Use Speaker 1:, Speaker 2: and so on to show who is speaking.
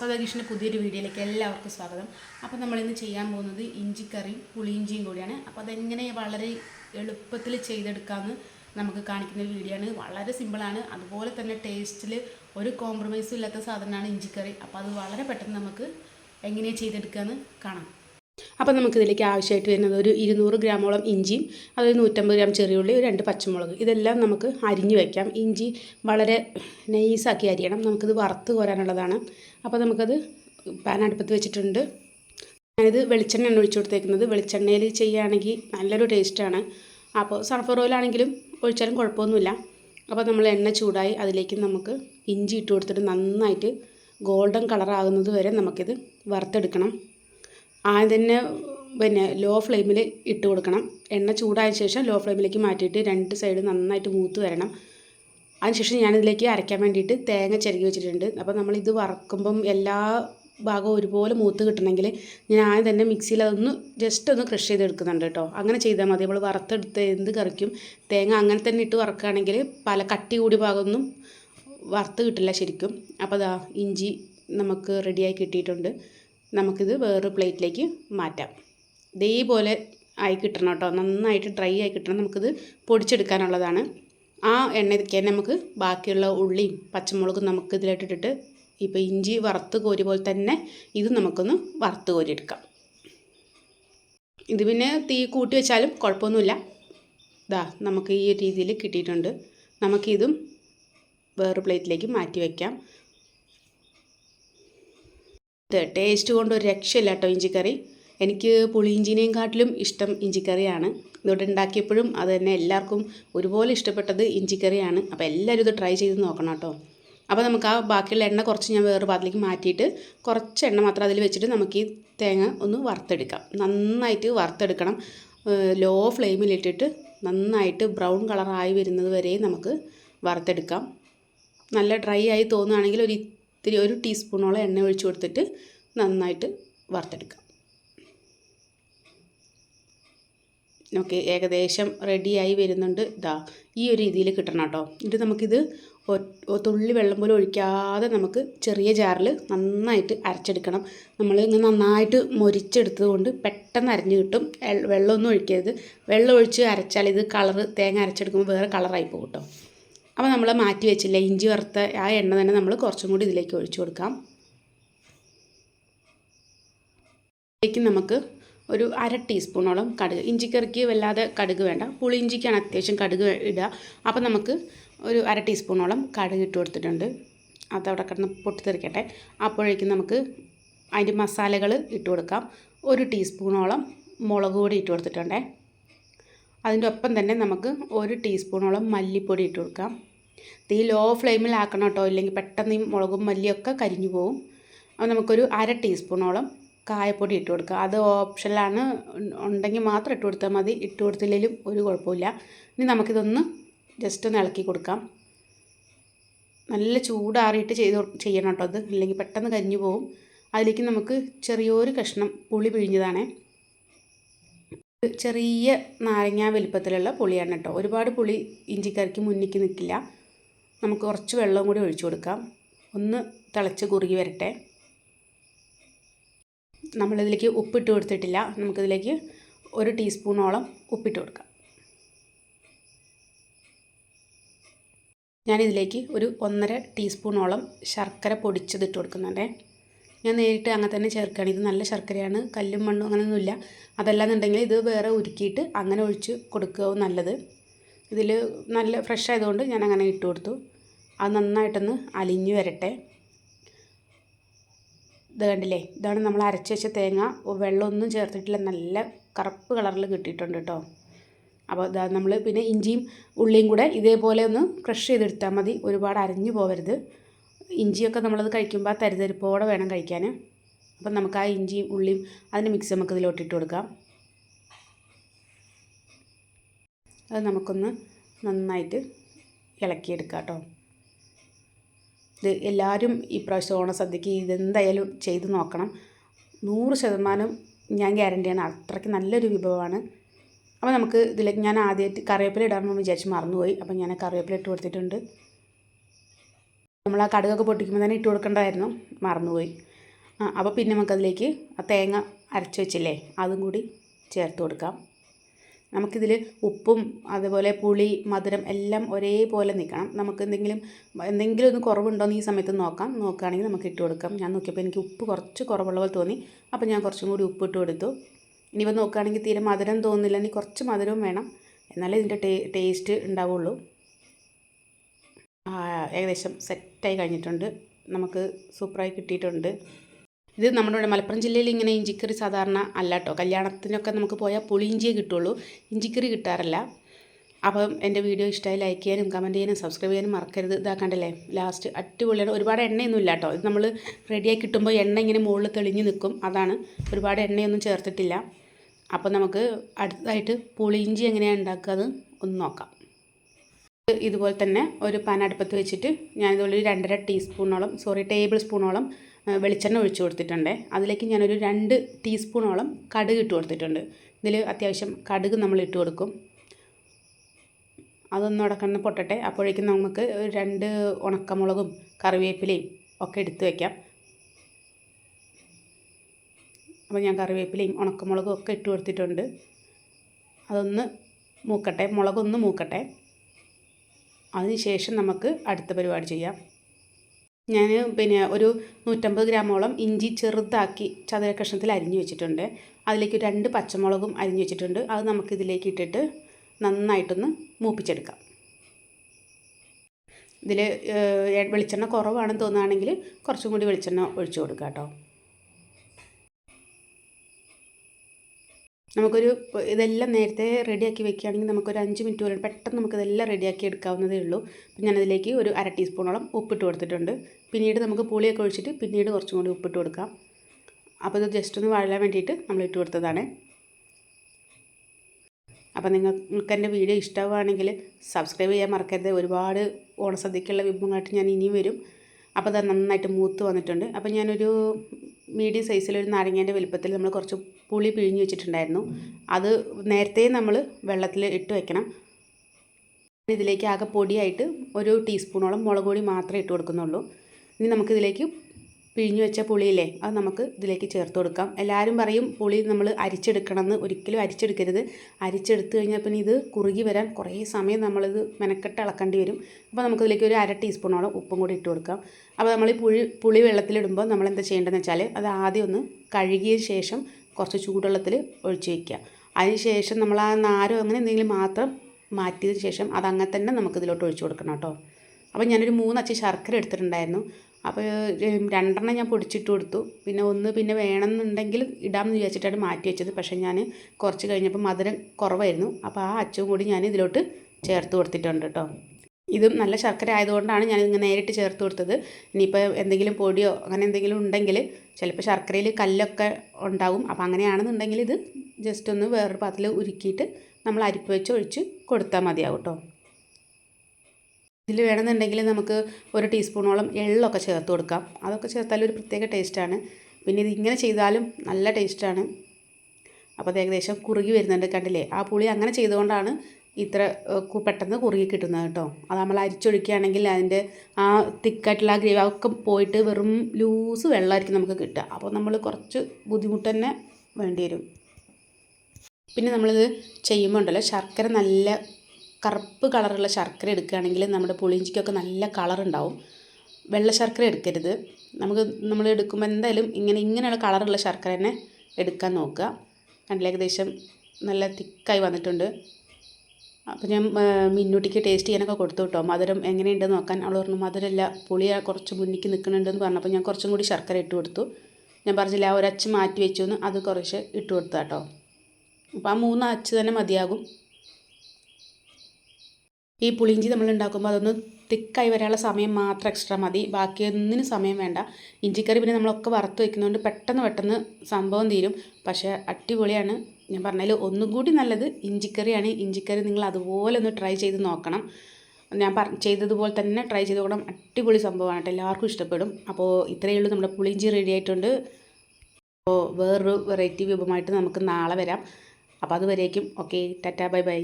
Speaker 1: സദാകൃഷ്ണന്റെ പുതിയൊരു വീഡിയോയിലേക്ക് എല്ലാവർക്കും സ്വാഗതം. അപ്പോൾ നമ്മളിന്ന് ചെയ്യാൻ പോകുന്നത് ഇഞ്ചിക്കറിയും പുളിയിഞ്ചിയും കൂടിയാണ്. അപ്പോൾ അതെങ്ങനെ വളരെ എളുപ്പത്തിൽ ചെയ്തെടുക്കാമെന്ന് നമുക്ക് കാണിക്കുന്ന വീഡിയോ ആണ്. വളരെ സിമ്പിളാണ് അതുപോലെ തന്നെ ടേസ്റ്റിൽ ഒരു കോംപ്രമൈസും ഇല്ലാത്ത സാധനമാണ് ഇഞ്ചിക്കറി. അപ്പോൾ അത് വളരെ പെട്ടെന്ന് നമുക്ക് എങ്ങനെയാണ് ചെയ്തെടുക്കാമെന്ന് കാണാം. അപ്പോൾ നമുക്കിതിലേക്ക് ആവശ്യമായിട്ട് വരുന്നത് ഒരു ഇരുന്നൂറ് ഗ്രാമോളം ഇഞ്ചിയും അതൊരു നൂറ്റമ്പത് ഗ്രാം ചെറിയുള്ളി ഒരു രണ്ട് പച്ചമുളക്. ഇതെല്ലാം നമുക്ക് അരിഞ്ഞു വയ്ക്കാം ഇഞ്ചി വളരെ നൈസാക്കി അരിയണം. നമുക്കിത് വറുത്ത് കോരാനുള്ളതാണ്. അപ്പോൾ നമുക്കത് പാൻ അടുപ്പത്ത് വെച്ചിട്ടുണ്ട്. ഞാനിത് വെളിച്ചെണ്ണയാണ് ഒഴിച്ചു കൊടുത്തേക്കുന്നത്. വെളിച്ചെണ്ണയിൽ ചെയ്യുകയാണെങ്കിൽ നല്ലൊരു ടേസ്റ്റാണ്. അപ്പോൾ സൺഫ്ലവർ ഓയിലാണെങ്കിലും ഒഴിച്ചാലും കുഴപ്പമൊന്നുമില്ല. അപ്പോൾ നമ്മൾ എണ്ണ ചൂടായി അതിലേക്ക് നമുക്ക് ഇഞ്ചി ഇട്ട് കൊടുത്തിട്ട് നന്നായിട്ട് ഗോൾഡൻ കളറാകുന്നത് വരെ നമുക്കിത് വറുത്തെടുക്കണം. ആദ്യം തന്നെ പിന്നെ ലോ ഫ്ലെയിമിൽ ഇട്ട് കൊടുക്കണം. എണ്ണ ചൂടായ ശേഷം ലോ ഫ്ലെയിമിലേക്ക് മാറ്റിയിട്ട് രണ്ട് സൈഡ് നന്നായിട്ട് മൂത്ത് വരണം. അതിനുശേഷം ഞാനിതിലേക്ക് അരയ്ക്കാൻ വേണ്ടിയിട്ട് തേങ്ങ ചിരകി വെച്ചിട്ടുണ്ട്. അപ്പോൾ നമ്മളിത് വറക്കുമ്പം എല്ലാ ഭാഗവും ഒരുപോലെ മൂത്ത് കിട്ടണമെങ്കിൽ ഞാൻ ആദ്യം തന്നെ മിക്സിയിൽ അതൊന്ന് ജസ്റ്റ് ഒന്ന് ക്രഷ് ചെയ്തെടുക്കുന്നുണ്ട് കേട്ടോ. അങ്ങനെ ചെയ്താൽ മതി. നമ്മൾ വറുത്തെടുത്ത് എന്ത് കറിക്കും. തേങ്ങ അങ്ങനെ തന്നെ ഇട്ട് വറക്കുകയാണെങ്കിൽ പല കട്ടി കൂടി ഭാഗമൊന്നും വറുത്ത് കിട്ടില്ല ശരിക്കും. അപ്പോൾ അതാ ഇഞ്ചി നമുക്ക് റെഡിയായി കിട്ടിയിട്ടുണ്ട്. നമുക്കിത് വേറൊരു പ്ലേറ്റിലേക്ക് മാറ്റാം. ഇതേപോലെ ആയി കിട്ടണം കേട്ടോ. നന്നായിട്ട് ഡ്രൈ ആയി കിട്ടണം. നമുക്കിത് പൊടിച്ചെടുക്കാനുള്ളതാണ്. ആ എണ്ണയ്ക്ക് തന്നെ നമുക്ക് ബാക്കിയുള്ള ഉള്ളിയും പച്ചമുളകും നമുക്ക് ഇതിലിട്ടിട്ട് ഇപ്പോൾ ഇഞ്ചി വറുത്ത് കോരി പോലെ തന്നെ ഇത് നമുക്കൊന്ന് വറുത്ത് കോരിയെടുക്കാം. ഇത് പിന്നെ തീ കൂട്ടി വെച്ചാലും കുഴപ്പമൊന്നുമില്ല. ഇതാ നമുക്ക് ഈ രീതിയിൽ കിട്ടിയിട്ടുണ്ട്. നമുക്കിതും വേറൊരു പ്ലേറ്റിലേക്ക് മാറ്റി വയ്ക്കാം ടേസ്റ്റ് കൊണ്ട് ഒരു രക്ഷയില്ല കേട്ടോ ഇഞ്ചിക്കറി. എനിക്ക് പുളിയിഞ്ചിനെയും കാട്ടിലും ഇഷ്ടം ഇഞ്ചിക്കറിയാണ്. ഇതോടെ ഉണ്ടാക്കിയപ്പോഴും അത് തന്നെ എല്ലാവർക്കും ഒരുപോലെ ഇഷ്ടപ്പെട്ടത് ഇഞ്ചിക്കറിയാണ്. അപ്പോൾ എല്ലാവരും ഇത് ട്രൈ ചെയ്ത് നോക്കണം കേട്ടോ അപ്പോൾ നമുക്ക് ആ ബാക്കിയുള്ള എണ്ണ കുറച്ച് ഞാൻ വേറെ പാത്രത്തിലേക്ക് മാറ്റിയിട്ട് കുറച്ച് എണ്ണ മാത്രം അതിൽ വെച്ചിട്ട് നമുക്ക് ഈ തേങ്ങ ഒന്ന് വറുത്തെടുക്കാം. നന്നായിട്ട് വറുത്തെടുക്കണം. ലോ ഫ്ലെയിമിലിട്ടിട്ട് നന്നായിട്ട് ബ്രൗൺ കളറായി വരുന്നത് വരെ നമുക്ക് വറുത്തെടുക്കാം. നല്ല ഡ്രൈ ആയി തോന്നുകയാണെങ്കിൽ ഒരു ഇത്തിരി ഒരു ടീസ്പൂണോളം എണ്ണ ഒഴിച്ച് കൊടുത്തിട്ട് നന്നായിട്ട് വറുത്തെടുക്കാം. ഓക്കെ ഏകദേശം റെഡിയായി വരുന്നുണ്ട്. ഇതാ ഈ ഒരു രീതിയിൽ കിട്ടണം കേട്ടോ. ഇത് നമുക്കിത് തുള്ളി വെള്ളം പോലും ഒഴിക്കാതെ നമുക്ക് ചെറിയ ജാറിൽ നന്നായിട്ട് അരച്ചെടുക്കണം. നമ്മൾ ഇങ്ങനെ നന്നായിട്ട് മൊരിച്ചെടുത്തത് കൊണ്ട് പെട്ടെന്ന് അരഞ്ഞ് കിട്ടും. വെള്ളമൊന്നും ഒഴിക്കരുത്. വെള്ളം ഒഴിച്ച് അരച്ചാൽ ഇത് കളറ് തേങ്ങ അരച്ചെടുക്കുമ്പോൾ വേറെ കളറായി പോകും കേട്ടോ. അപ്പോൾ നമ്മൾ മാറ്റി വെച്ചില്ല? ഇഞ്ചി വറുത്ത ആ എണ്ണ തന്നെ നമ്മൾ കുറച്ചും കൂടി ഇതിലേക്ക് ഒഴിച്ചു കൊടുക്കാം. ഇതിലേക്ക് നമുക്ക് ഒരു അര ടീസ്പൂണോളം കടുക് ഇഞ്ചിക്കറിക്ക് വല്ലാതെ കടുക് വേണ്ട. പുളി ഇഞ്ചിക്കാണ് അത്യാവശ്യം കടുക് ഇടുക അപ്പോൾ നമുക്ക് ഒരു അര ടീസ്പൂണോളം കടുക് ഇട്ട് കൊടുത്തിട്ടുണ്ട്. അതവിടെ കിടന്ന് പൊട്ടിത്തെറിക്കട്ടെ. അപ്പോഴേക്കും നമുക്ക് അതിന്റെ മസാലകൾ ഇട്ട് കൊടുക്കാം. ഒരു ടീസ്പൂണോളം മുളക് പൊടി ഇട്ട് കൊടുത്തിട്ടുണ്ടേ. അതിന്റെ ഒപ്പം തന്നെ നമുക്ക് ഒരു ടീസ്പൂണോളം മല്ലിപ്പൊടി ഇട്ട് കൊടുക്കാം. തീ ലോ ഫ്ലെയിമിലാക്കണം കേട്ടോ. ഇല്ലെങ്കിൽ പെട്ടെന്ന് ഈ മുളകും മല്ലിയൊക്കെ കരിഞ്ഞു പോകും അപ്പോൾ നമുക്കൊരു അര ടീസ്പൂണോളം കായപ്പൊടി ഇട്ട് കൊടുക്കുക അത് ഓപ്ഷനിലാണ്. ഉണ്ടെങ്കിൽ മാത്രം ഇട്ട് കൊടുത്താൽ മതി. ഇട്ട് കൊടുത്തില്ലെങ്കിലും ഒരു കുഴപ്പമില്ല. ഇനി നമുക്കിതൊന്ന് ജസ്റ്റ് ഒന്ന് ഇളക്കി കൊടുക്കാം. നല്ല ചൂടാറിയിട്ട് ചെയ്ത് ചെയ്യണം കേട്ടോ അത്. ഇല്ലെങ്കിൽ പെട്ടെന്ന് കരിഞ്ഞു പോകും അതിലേക്ക് നമുക്ക് ചെറിയൊരു കഷ്ണം പുളി പിഴിഞ്ഞതാണേ. ചെറിയ നാരങ്ങ വലുപ്പത്തിലുള്ള പുളിയാണ് കേട്ടോ. ഒരുപാട് പുളി ഇഞ്ചിക്കറിക്ക് മുന്നിക്ക് നിൽക്കില്ല. നമുക്ക് കുറച്ച് വെള്ളം കൂടി ഒഴിച്ചു കൊടുക്കാം. ഒന്ന് തിളച്ച് കുറുകി വരട്ടെ. നമ്മളിതിലേക്ക് ഉപ്പിട്ട് കൊടുത്തിട്ടില്ല. നമുക്കിതിലേക്ക് ഒരു ടീസ്പൂണോളം ഉപ്പിട്ട് കൊടുക്കാം. ഞാനിതിലേക്ക് ഒരു ഒന്നര ടീസ്പൂണോളം ശർക്കര പൊടിച്ചതിട്ട് കൊടുക്കുന്നുണ്ടേ. ഞാൻ നേരിട്ട് അങ്ങനെ തന്നെ ചേർക്കുകയാണ്. ഇത് നല്ല ശർക്കരയാണ് കല്ലും മണ്ണും അങ്ങനെയൊന്നുമില്ല. അതല്ലാന്നുണ്ടെങ്കിൽ ഇത് വേറെ ഉരുക്കിയിട്ട് അങ്ങനെ ഒഴിച്ച് കൊടുക്കുക നല്ലത്. ഇതിൽ നല്ല ഫ്രഷ് ആയതുകൊണ്ട് ഞാൻ അങ്ങനെ ഇട്ട് കൊടുത്തു. അത് നന്നായിട്ടൊന്ന് അലിഞ്ഞു വരട്ടെ. ഇത് കണ്ടില്ലേ? ഇതാണ് നമ്മൾ അരച്ച് വെച്ച തേങ്ങ. വെള്ളമൊന്നും ചേർത്തിട്ടില്ല. നല്ല കറുപ്പ് കളറിൽ കിട്ടിയിട്ടുണ്ട് കേട്ടോ. അപ്പോൾ ഇതാ നമ്മൾ പിന്നെ ഇഞ്ചിയും ഉള്ളിയും കൂടെ ഇതേപോലെ ഒന്ന് ക്രഷ് ചെയ്തെടുത്താൽ മതി. ഒരുപാട് അരഞ്ഞു പോകരുത് ഇഞ്ചിയൊക്കെ നമ്മളത് കഴിക്കുമ്പോൾ തരിതരിപ്പോടെ വേണം കഴിക്കാൻ അപ്പം നമുക്ക് ആ ഇഞ്ചിയും ഉള്ളിയും അതിന്റെ മിക്സ് നമുക്ക് ഇതിലോട്ടിട്ട് കൊടുക്കാം. അത് നമുക്കൊന്ന് നന്നായിട്ട് ഇളക്കിയെടുക്കാം കേട്ടോ ഇത് എല്ലാവരും ഈ പ്രാവശ്യം ഓണസദ്യക്ക് ഇതെന്തായാലും ചെയ്ത് നോക്കണം. നൂറ് ശതമാനം ഞാൻ ഗ്യാരണ്ടിയാണ് അത്രയ്ക്ക് നല്ലൊരു വിഭവമാണ്. അപ്പോൾ നമുക്ക് ഇതിലേക്ക് ഞാൻ ആദ്യമായിട്ട് കറിവേപ്പില ഇടാമെന്ന് വിചാരിച്ച് മറന്നുപോയി. അപ്പം ഞാൻ കറിവേപ്പില ഇട്ട് കൊടുത്തിട്ടുണ്ട്. നമ്മൾ ആ കടുകൊക്കെ പൊട്ടിക്കുമ്പോൾ തന്നെ ഇട്ട് കൊടുക്കേണ്ടതായിരുന്നു മറന്നുപോയി. ആ അപ്പോൾ പിന്നെ നമുക്കതിലേക്ക് ആ തേങ്ങ അരച്ച് വെച്ചില്ലേ അതും കൂടി ചേർത്ത് കൊടുക്കാം. നമുക്കിതിൽ ഉപ്പും അതുപോലെ പുളി മധുരം എല്ലാം ഒരേപോലെ നിൽക്കണം. നമുക്ക് എന്തെങ്കിലും എന്തെങ്കിലും ഒന്ന് കുറവുണ്ടോ എന്ന് ഈ സമയത്ത് നോക്കാം. നോക്കുകയാണെങ്കിൽ നമുക്ക് ഇട്ട് കൊടുക്കാം. ഞാൻ നോക്കിയപ്പോൾ എനിക്ക് ഉപ്പ് കുറച്ച് കുറവുള്ള പോലെ തോന്നി. അപ്പോൾ ഞാൻ കുറച്ചും കൂടി ഉപ്പ് ഇട്ട് കൊടുത്തു. ഇനിയിപ്പോൾ നോക്കുകയാണെങ്കിൽ തീരെ മധുരം തോന്നുന്നില്ല. ഇനി കുറച്ച് മധുരവും വേണം. എന്നാലേ ഇതിന്റെ ടേസ്റ്റ് ഉണ്ടാവുള്ളൂ. ഏകദേശം സെറ്റായി കഴിഞ്ഞിട്ടുണ്ട്. നമുക്ക് സൂപ്പറായി കിട്ടിയിട്ടുണ്ട്. ഇത് നമ്മുടെ ഇവിടെ മലപ്പുറം ജില്ലയിൽ ഇങ്ങനെ ഇഞ്ചിക്കറി സാധാരണ അല്ല കേട്ടോ കല്യാണത്തിനൊക്കെ നമുക്ക് പോയാൽ പുളിയിഞ്ചിയേ കിട്ടുള്ളൂ. ഇഞ്ചിക്കറി കിട്ടാറില്ല. അപ്പം എന്റെ വീഡിയോ ഇഷ്ടമായി ലൈക്ക് ചെയ്യാനും കമന്റ് ചെയ്യാനും സബ്സ്ക്രൈബ് ചെയ്യാനും മറക്കരുത്. ഇതാക്കണ്ടല്ലേ ലാസ്റ്റ് അടിപൊളിയാണ്. ഒരുപാട് എണ്ണയൊന്നും ഇല്ല കേട്ടോ ഇത് നമ്മൾ റെഡിയായി കിട്ടുമ്പോൾ എണ്ണ ഇങ്ങനെ മുകളിൽ തെളിഞ്ഞു നിൽക്കും. അതാണ്. ഒരുപാട് എണ്ണയൊന്നും ചേർത്തിട്ടില്ല. അപ്പം നമുക്ക് അടുത്തതായിട്ട് പുളിയിഞ്ചി എങ്ങനെയാണ് ഉണ്ടാക്കുക അത് ഒന്ന് നോക്കാം. ഇതുപോലെ തന്നെ ഒരു പാൻ അടുപ്പത്ത് വെച്ചിട്ട് ഞാനിതുപോലെ ഒരു രണ്ടര ടീസ്പൂണോളം സോറി ടേബിൾ സ്പൂണോളം വെളിച്ചെണ്ണ ഒഴിച്ചു കൊടുത്തിട്ടുണ്ട്. അതിലേക്ക് ഞാനൊരു രണ്ട് ടീസ്പൂണോളം കടുക് ഇട്ട് കൊടുത്തിട്ടുണ്ട്. ഇതിൽ അത്യാവശ്യം കടുക് നമ്മൾ ഇട്ട് കൊടുക്കും. അതൊന്ന് അടക്കണ്ണ് പൊട്ടട്ടെ. അപ്പോഴേക്കും നമുക്ക് രണ്ട് ഉണക്കമുളകും കറിവേപ്പിലയും ഒക്കെ എടുത്ത് വയ്ക്കാം അപ്പോൾ ഞാൻ കറിവേപ്പിലയും ഉണക്കമുളകും ഒക്കെ ഇട്ട് കൊടുത്തിട്ടുണ്ട്. അതൊന്ന് മൂക്കട്ടെ മുളകൊന്ന് മൂക്കട്ടെ. അതിന് ശേഷം നമുക്ക് അടുത്ത പരിപാടി ചെയ്യാം. ഞാൻ പിന്നെ ഒരു നൂറ്റമ്പത് ഗ്രാമോളം ഇഞ്ചി ചെറുതാക്കി ചതുര കഷ്ണത്തിൽ അരിഞ്ഞു വെച്ചിട്ടുണ്ട്. അതിലേക്ക് രണ്ട് പച്ചമുളകും അരിഞ്ഞു വെച്ചിട്ടുണ്ട്. അത് നമുക്കിതിലേക്ക് ഇട്ടിട്ട് നന്നായിട്ടൊന്ന് മൂപ്പിച്ചെടുക്കാം. ഇതിൽ വെളിച്ചെണ്ണ കുറവാണെന്ന് തോന്നുകയാണെങ്കിൽ കുറച്ചും കൂടി വെളിച്ചെണ്ണ ഒഴിച്ചു കൊടുക്കാം കേട്ടോ. നമുക്കൊരു ഇതെല്ലാം നേരത്തെ റെഡിയാക്കി വെക്കുകയാണെങ്കിൽ നമുക്കൊരു അഞ്ച് മിനിറ്റ് വരെ പെട്ടെന്ന് നമുക്ക് നമുക്കിതെല്ലാം റെഡിയാക്കി എടുക്കാവുന്നതേ ഉള്ളൂ. അപ്പം ഞാനതിലേക്ക് ഒരു അര ടീസ്പൂണോളം ഉപ്പിട്ട് കൊടുത്തിട്ടുണ്ട്. പിന്നീട് നമുക്ക് പുളിയൊക്കെ ഒഴിച്ചിട്ട് പിന്നീട് കുറച്ചും കൂടി ഉപ്പിട്ട് കൊടുക്കാം. അപ്പോൾ ഇത് ജസ്റ്റ് ഒന്ന് വഴലാൻ വേണ്ടിയിട്ട് നമ്മൾ ഇട്ട് കൊടുത്തതാണ്. അപ്പോൾ നിങ്ങൾക്ക് എന്റെ വീഡിയോ ഇഷ്ടമാണെങ്കിൽ സബ്സ്ക്രൈബ് ചെയ്യാൻ മറക്കരുത്. ഒരുപാട് ഓണസദ്യക്കുള്ള വിഭവങ്ങളായിട്ട് ഞാൻ ഇനിയും വരും. അപ്പോൾ അത് നന്നായിട്ട് മൂത്ത് വന്നിട്ടുണ്ട്. അപ്പോൾ ഞാനൊരു മീഡിയം സൈസിലൊരു നാരങ്ങേന്റെ വലുപ്പത്തിൽ നമ്മൾ കുറച്ച് പുളി പിഴിഞ്ഞ് വെച്ചിട്ടുണ്ടായിരുന്നു. അത് നേരത്തെ നമ്മൾ വെള്ളത്തിൽ ഇട്ട് വെക്കണം. ഇതിലേക്ക് ആകെ പൊടിയായിട്ട് ഒരു ടീസ്പൂണോളം മുളക് പൊടി മാത്രമേ ഇട്ട് കൊടുക്കുന്നുള്ളൂ. ഇനി നമുക്കിതിലേക്ക് പിഴിഞ്ഞു വെച്ച പുളിയില്ലേ അത് നമുക്ക് ഇതിലേക്ക് ചേർത്ത് കൊടുക്കാം. എല്ലാവരും പറയും പുളി നമ്മൾ അരിച്ചെടുക്കണം എന്ന് ഒരിക്കലും അരിച്ചെടുക്കരുത്. അരിച്ചെടുത്ത് കഴിഞ്ഞാൽ പിന്നെ ഇത് കുറുകി വരാൻ കുറേ സമയം നമ്മളിത് മെനക്കെട്ട് ഇളക്കേണ്ടി വരും. അപ്പോൾ നമുക്കിതിലേക്ക് ഒരു അര ടീസ്പൂണോളം ഉപ്പും കൂടി ഇട്ട് കൊടുക്കാം. അപ്പോൾ നമ്മൾ ഈ പുളി പുളി വെള്ളത്തിലിടുമ്പോൾ നമ്മൾ എന്താ ചെയ്യേണ്ടതെന്ന് വെച്ചാൽ അത് ആദ്യം ഒന്ന് കഴുകിയ ശേഷം കുറച്ച് ചൂടുവെള്ളത്തിൽ ഒഴിച്ച് വയ്ക്കുക. അതിന് ശേഷം നമ്മൾ ആ നാരോ അങ്ങനെ എന്തെങ്കിലും മാത്രം മാറ്റിയതിന് ശേഷം അതങ്ങനെ തന്നെ നമുക്കിതിലോട്ട് ഒഴിച്ച് കൊടുക്കണം കേട്ടോ. അപ്പോൾ ഞാനൊരു മൂന്നച്ച് ശർക്കര എടുത്തിട്ടുണ്ടായിരുന്നു. അപ്പോൾ രണ്ടെണ്ണം ഞാൻ പൊടിച്ചിട്ട് കൊടുത്തു. പിന്നെ ഒന്ന് പിന്നെ വേണമെന്നുണ്ടെങ്കിൽ ഇടാമെന്ന് വിചാരിച്ചിട്ടാണ് മാറ്റി വെച്ചത്. പക്ഷേ ഞാൻ കുറച്ച് കഴിഞ്ഞപ്പോൾ മധുരം കുറവായിരുന്നു. അപ്പോൾ ആ അച്ചും കൂടി ഞാൻ ഇതിലോട്ട് ചേർത്ത് കൊടുത്തിട്ടുണ്ട് കേട്ടോ. ഇതും നല്ല ശർക്കര ആയതുകൊണ്ടാണ് ഞാൻ ഇങ്ങനെ നേരിട്ട് ചേർത്ത് കൊടുത്തത്. ഇനിയിപ്പോൾ എന്തെങ്കിലും പൊടിയോ അങ്ങനെ എന്തെങ്കിലും ഉണ്ടെങ്കിൽ ചിലപ്പോൾ ശർക്കരയിൽ കല്ലൊക്കെ ഉണ്ടാവും. അപ്പോൾ അങ്ങനെയാണെന്നുണ്ടെങ്കിൽ ഇത് ജസ്റ്റ് ഒന്ന് വേറൊരു പാത്രത്തിൽ ഉരുക്കിയിട്ട് നമ്മൾ അരിപ്പ് വെച്ച് ഒഴിച്ച് കൊടുത്താൽ മതിയാവും കേട്ടോ. ഇതിൽ വേണമെന്നുണ്ടെങ്കിൽ നമുക്ക് ഒരു ടീസ്പൂണോളം എള്ളൊക്കെ ചേർത്ത് കൊടുക്കാം. അതൊക്കെ ചേർത്താൽ ഒരു പ്രത്യേക ടേസ്റ്റാണ്. പിന്നെ ഇത് ഇങ്ങനെ ചെയ്താലും നല്ല ടേസ്റ്റാണ്. അപ്പോൾ അത് ഏകദേശം കുറുകി വരുന്നുണ്ട് കണ്ടില്ലേ? ആ പുളി അങ്ങനെ ചെയ്തുകൊണ്ടാണ് ഇത്ര പെട്ടെന്ന് കുറുകി കിട്ടുന്നത് കേട്ടോ. അത് നമ്മൾ അരിച്ചൊഴിക്കുകയാണെങ്കിൽ അതിന്റെ ആ തിക്കായിട്ടുള്ള ആ ഗ്രേവി ഒക്കെ പോയിട്ട് വെറും ലൂസ് വെള്ളമായിരിക്കും നമുക്ക് കിട്ടുക. അപ്പോൾ നമ്മൾ കുറച്ച് ബുദ്ധിമുട്ട് തന്നെ വേണ്ടി വരും. പിന്നെ നമ്മളിത് ചെയ്യുമ്പോൾ ഉണ്ടല്ലോ ശർക്കര നല്ല കറുപ്പ് കളറുള്ള ശർക്കര എടുക്കുകയാണെങ്കിൽ നമ്മുടെ പുളിയിഞ്ചിക്കൊക്കെ നല്ല കളറുണ്ടാവും. വെള്ള ശർക്കര എടുക്കരുത്. നമുക്ക് നമ്മൾ എടുക്കുമ്പോൾ എന്തായാലും ഇങ്ങനെ ഇങ്ങനെയുള്ള കളറുള്ള ശർക്കര തന്നെ എടുക്കാൻ നോക്കുക. കണ്ടില്ല ഏകദേശം നല്ല തിക്കായി വന്നിട്ടുണ്ട്. അപ്പോൾ ഞാൻ മിന്നൂട്ടിക്ക് ടേസ്റ്റ് ചെയ്യാനൊക്കെ കൊടുത്തു കേട്ടോ മധുരം എങ്ങനെയുണ്ടെന്ന് നോക്കാൻ അവൾ പറഞ്ഞു മധുരമല്ല പുളി കുറച്ച് മുന്നിക്ക് നിൽക്കുന്നുണ്ടെന്ന് പറഞ്ഞപ്പോൾ ഞാൻ കുറച്ചും കൂടി ശർക്കര ഇട്ട് കൊടുത്തു. ഞാൻ പറഞ്ഞില്ല ആ ഒരച്ച് മാറ്റി വെച്ചു എന്ന് അത് കുറച്ച് ഇട്ട് കൊടുത്താട്ടോ അപ്പോൾ ആ മൂന്ന് അച്ച് തന്നെ മതിയാകും. ഈ പുളിഞ്ചി നമ്മൾ ഉണ്ടാക്കുമ്പോൾ അതൊന്ന് തിക്കായി വരാനുള്ള സമയം മാത്രം എക്സ്ട്രാ മതി. ബാക്കി ഒന്നിനും സമയം വേണ്ട. ഇഞ്ചിക്കറി പിന്നെ നമ്മളൊക്കെ വറുത്ത് വയ്ക്കുന്നതുകൊണ്ട് പെട്ടെന്ന് പെട്ടെന്ന് സംഭവം തീരും. പക്ഷേ അടിപൊളിയാണ്. ഞാൻ പറഞ്ഞാൽ ഒന്നും കൂടി നല്ലത് ഇഞ്ചിക്കറിയാണ്. ഇഞ്ചിക്കറി നിങ്ങൾ അതുപോലെ ഒന്ന് ട്രൈ ചെയ്ത് നോക്കണം. ഞാൻ പറ ചെയ്തതുപോലെ തന്നെ ട്രൈ ചെയ്ത് നോക്കണം. അടിപൊളി സംഭവമാണ് കേട്ടോ. എല്ലാവർക്കും ഇഷ്ടപ്പെടും. അപ്പോൾ ഇത്രയേ ഉള്ളൂ നമ്മുടെ പുളിഞ്ചി റെഡി ആയിട്ടുണ്ട്. അപ്പോൾ വേറൊരു വെറൈറ്റി വിഭവമായിട്ട് നമുക്ക് നാളെ വരാം. അപ്പോൾ അതുവരേക്കും. Okay tata bye bye.